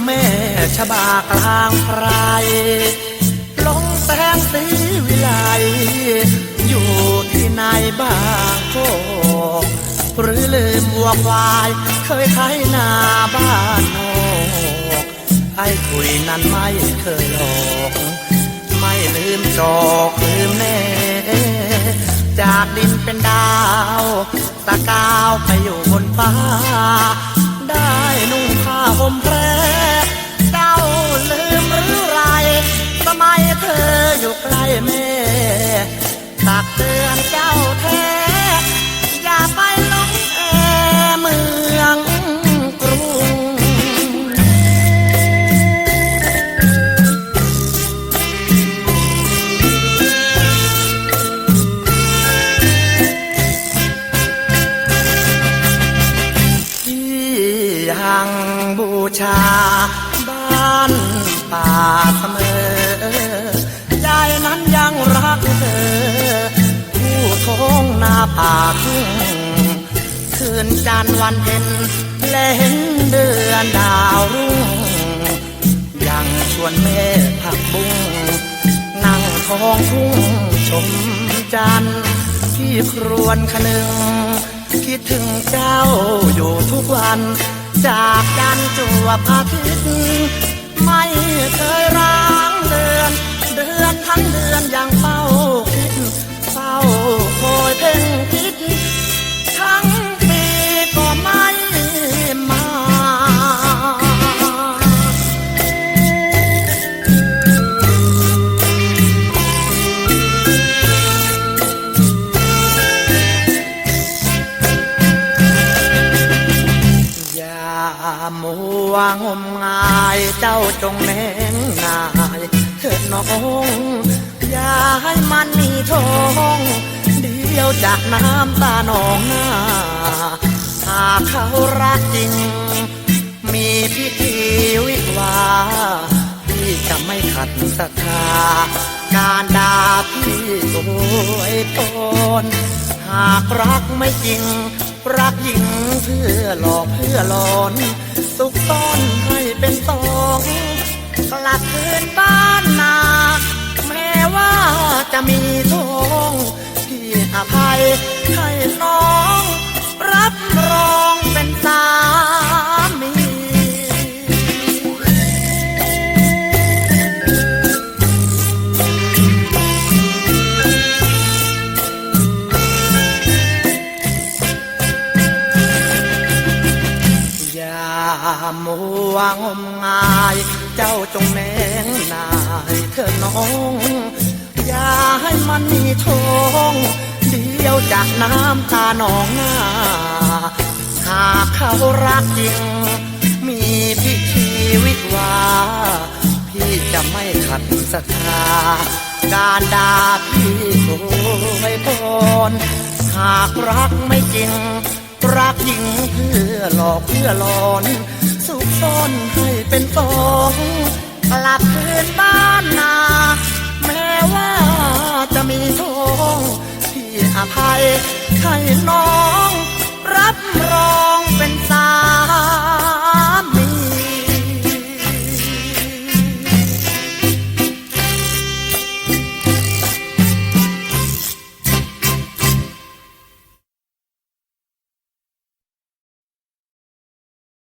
ือแม่ชบากลางไพรลงแสงสีวิไลอยู่ที่ไหนบ้างโคกหรือลืมวัวควาย เคยไถนาบ้านนอกไอ้คุยนั้นไม่เคยหลอกไม่ลืมจอกลืมแน่จากดินเป็นดาวตะกาวไปอยู่บนฟ้า ตักเตือนเจ้าแท้ อย่าไปหลงแอเมืองกรุง ที่ยังบูชา บ้านป่าเสมอ ป่าทุ่งคืนจันทร์วันเพ็ญและเห็นเดือนดาวรุ่ง ยังชวนแม่ผักบุ้งนั่งท้องทุ่งชมจันทร์ที่ครวนคนึง คิดถึงเจ้าอยู่ทุกวัน จากจันจวบอาทิตย์ไม่เคยร้างเดือน เดือนทั้งเดือนยังเฝ้า งมงายเจ้าจงแน่งนายเถิดน้องอย่าให้มันมีท้องเดียวจากน้ำตาหนองหน้าหากเขารักจริง มีพิธีวิวาพี่จะไม่ขัดศรัทธาการด่าพี่โวยพรหากรักไม่จริง รักหญิงเพื่อหลอกเพื่อหลอน สุกซ่อนให้เป็นสองกลับคืนบ้านนาแม้ว่าจะมีทองพี่อภัยให้น้อง มัวงมงาย เจ้าจงแนงนายเธอน้อง อย่าให้มันมีท้องเดียวจากน้ำตาหนองหน้าหากเขารักจริง มีพิธีวิวาพี่จะไม่ขัดศรัทธาการด่าพี่โวยพรหากรักไม่จริง รักหญิงเพื่อหลอกเพื่อหลอน ซ่อนให้เป็นสองกลับคืนบ้านนา แม้ว่าจะมีท้องที่อภัยให้น้องรับรอง